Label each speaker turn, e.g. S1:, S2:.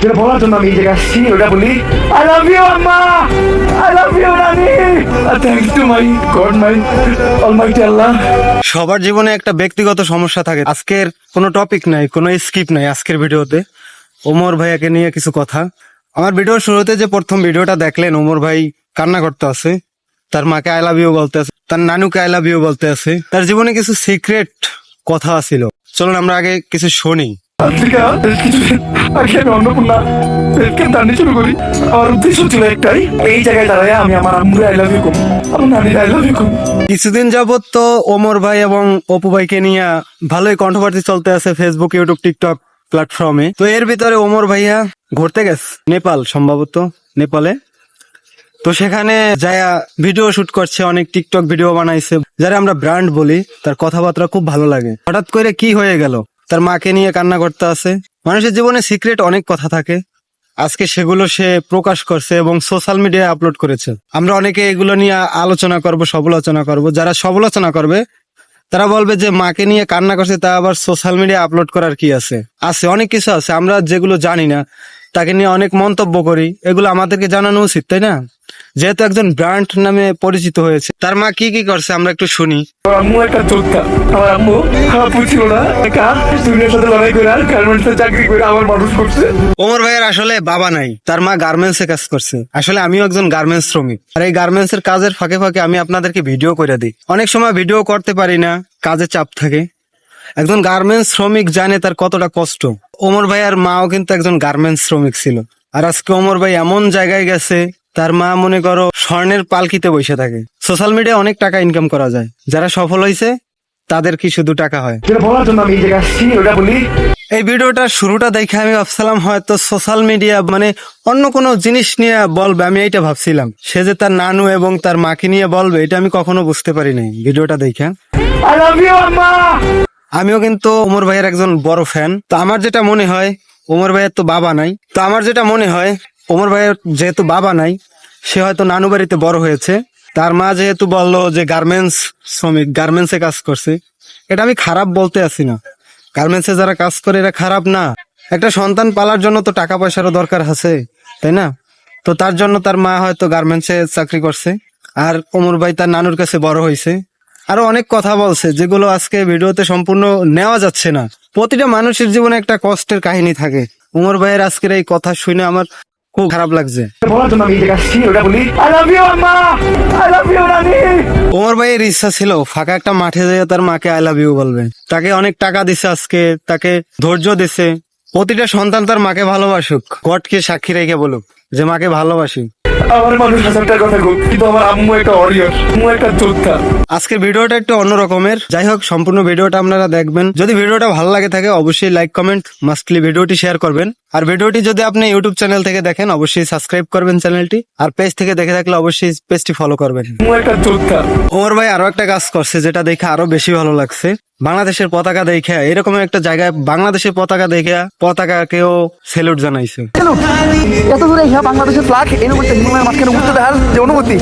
S1: যেটা বলার জন্য আমি এই জায়গায় আসছি, ওটা বলি আই লাভ ইউ আম্মা! I love you Rani thank to my God my almighty
S2: সবার জীবনে একটা ব্যক্তিগত সমস্যা থাকে। আজকের কোনো টপিক নাই, কোনো স্কিপ নাই আজকের ভিডিওতে। ওমর ভাইয়াকে নিয়ে কিছু কথা। আমার ভিডিওর শুরুতে যে প্রথম ভিডিওটা দেখলেন, ওমর ভাই কান্না করতে আছে। তার মাকে আই লাভ ইউ বলতে আছে। তার নানুকে আই লাভ ইউ বলতে আছে। তার জীবনে কিছু সিক্রেট কথা ছিল। চলুন আমরা আগে কিছু শুনি। কিছুদিন তো ওমর ভাই এবং অপু ভাইকে নিয়ে ভালোই চলতে আছে ফেসবুক ইউটিউব টিকটক প্ল্যাটফর্মে তো এর ভিতরে ওমর ভাইয়া ঘুরতে গেছে, নেপাল, সম্ভবত নেপালে। তো সেখানে যায়া ভিডিও শুট করছে, অনেক টিকটক ভিডিও বানাইছে। যারা আমরা ব্র্যান্ড বলি, তার কথাবার্তা খুব ভালো লাগে। হঠাৎ করে কি হয়ে গেল? তার মাকে নিয়ে কান্না করতে আছে মানুষের জীবনে সিক্রেট অনেক কথা থাকে। আজকে সেগুলো সে প্রকাশ করছে এবং সোশ্যাল মিডিয়ায় আপলোড করেছে। আমরা অনেকে এগুলো নিয়ে আলোচনা করব, সমালোচনা করব। যারা সমালোচনা করবে, তারা বলবে যে মাকে নিয়ে কান্না করছে, তা আবার সোশ্যাল মিডিয়া আপলোড করার কি আছে? আছে, অনেক কিছু আছে। আমরা যেগুলো জানি না তাকে নিয়ে অনেক মন্তব্য করি। এগুলো আমাদেরকে জানানো উচিত তাই না? যেহেতু একজন ব্র্যান্ড নামে পরিচিত হয়েছে। তার মা কি কি করছে আমরা একটু শুনি।
S1: আম্মু একটা যোদ্ধা আমার আম্মু আপু ছিল না। একা দুনিয়ার সাথে লড়াই করে আর গার্মেন্টসে চাকরি করে আমার মানুষ করছে।
S2: ওমর ভাইয়ের আসলে বাবা নাই তার মা গার্মেন্টস কাজ করছে। আসলে আমিও একজন গার্মেন্টস শ্রমিক। আর এই গার্মেন্টস এর কাজের ফাঁকে ফাঁকে আমি আপনাদেরকে ভিডিও করে দিই। অনেক সময় ভিডিও করতে পারি না কাজে চাপ থাকে। একজন গার্মেন্টস শ্রমিক জানে তার কতটা কষ্ট। ওমর ভাইয়ার মাও কিন্তু একজন গার্মেন্টস শ্রমিক ছিল। আর আজকে ওমর ভাই এমন জায়গায় গেছে তার মা মনে করো স্বর্ণের পালকিতে বসে থাকে। সোশ্যাল মিডিয়ায় অনেক টাকা ইনকাম করা যায়। যারা সফল হয়েছে তাদের কি শুধু টাকা হয়?
S1: এই
S2: ভিডিওটা শুরুটা দেখে আমি ভাবছিলাম হয়তো সোশ্যাল মিডিয়া মানে অন্য কোনো জিনিস নিয়ে বলবে আমি এইটা ভাবছিলাম। সে যে তার নানু এবং তার মাকে নিয়ে বলবে এটা আমি কখনো বুঝতে পারি নাই ভিডিওটা দেখে আমিও কিন্তু ওমর ভাইয়ের একজন বড় ফ্যান তো আমার যেটা মনে হয়, ওমর ভাইয়ের তো বাবা নাই। তো আমার যেটা মনে হয়, ওমর ভাইয়ের যেহেতু বাবা নাই, সে হয়তো নানু বাড়িতে বড় হয়েছে। তার মা যেহেতু বলল যে গার্মেন্টস শ্রমিক গার্মেন্টসে কাজ করছে, এটা আমি খারাপ বলতে আছি না। গার্মেন্টসে যারা কাজ করে, এরা খারাপ না। একটা সন্তান পালার জন্য তো টাকা পয়সারও দরকার আছে, তাই না? তো তার জন্য তার মা হয়তো গার্মেন্টসে চাকরি করছে, আর ওমর ভাই তার নানুর কাছে বড় হয়েছে। আরও অনেক কথা বলছে যেগুলো আজকে ভিডিওতে সম্পূর্ণ নেওয়া যাচ্ছে না। প্রতিটা মানুষের জীবনে একটা কষ্টের কাহিনী থাকে। উমর ভাইয়ের আজকের এই কথা শুনে আমার খুব খারাপ লাগছে। ওমর ভাইয়ের ইচ্ছা ছিল ফাঁকা একটা মাঠে যেয়ে তার মাকে আই লাভ ইউ বলবে। তাকে অনেক টাকা দিছে আজকে তাকে ধৈর্য দিছে। প্রতিটা সন্তান তার মাকে ভালোবাসুক গডকে সাক্ষী রেখে বলুক। যে মাকে ভালোবাসি।
S1: আমার মানুষ কথা কিন্তু আমার আম্মু একটা অরিয়র আম্মু একটা যোদ্ধা।
S2: আজকের ভিডিওটা একটু অন্য রকমের যাই হোক সম্পূর্ণ ভিডিওটা আপনারা দেখবেন। যদি ভিডিওটা ভালো লাগে থাকে অবশ্যই লাইক কমেন্ট মাস্টলি ভিডিওটি শেয়ার করবেন। আর ভিডিওটি যদি আপনি ইউটিউব চ্যানেল থেকে দেখেন অবশ্যই সাবস্ক্রাইব করবেন চ্যানেলটি আর পেজ থেকে দেখে থাকলে অবশ্যই পেজটি ফলো করবেন।
S1: আম্মু একটা যোদ্ধা।
S2: ওমর ভাই আরও একটা কাজ করছে যেটা দেখে আরও বেশি ভালো লাগছে। বাংলাদেশের পতাকা দেখে, এরকম একটা জায়গায় বাংলাদেশের পতাকা দেখে পতাকাকেও সেলুট জানাইছে।
S1: এত দূরে বাংলাদেশের ফ্লাগ এর মধ্যে মাঝখানে উঠতে দেখার যে অনুমতি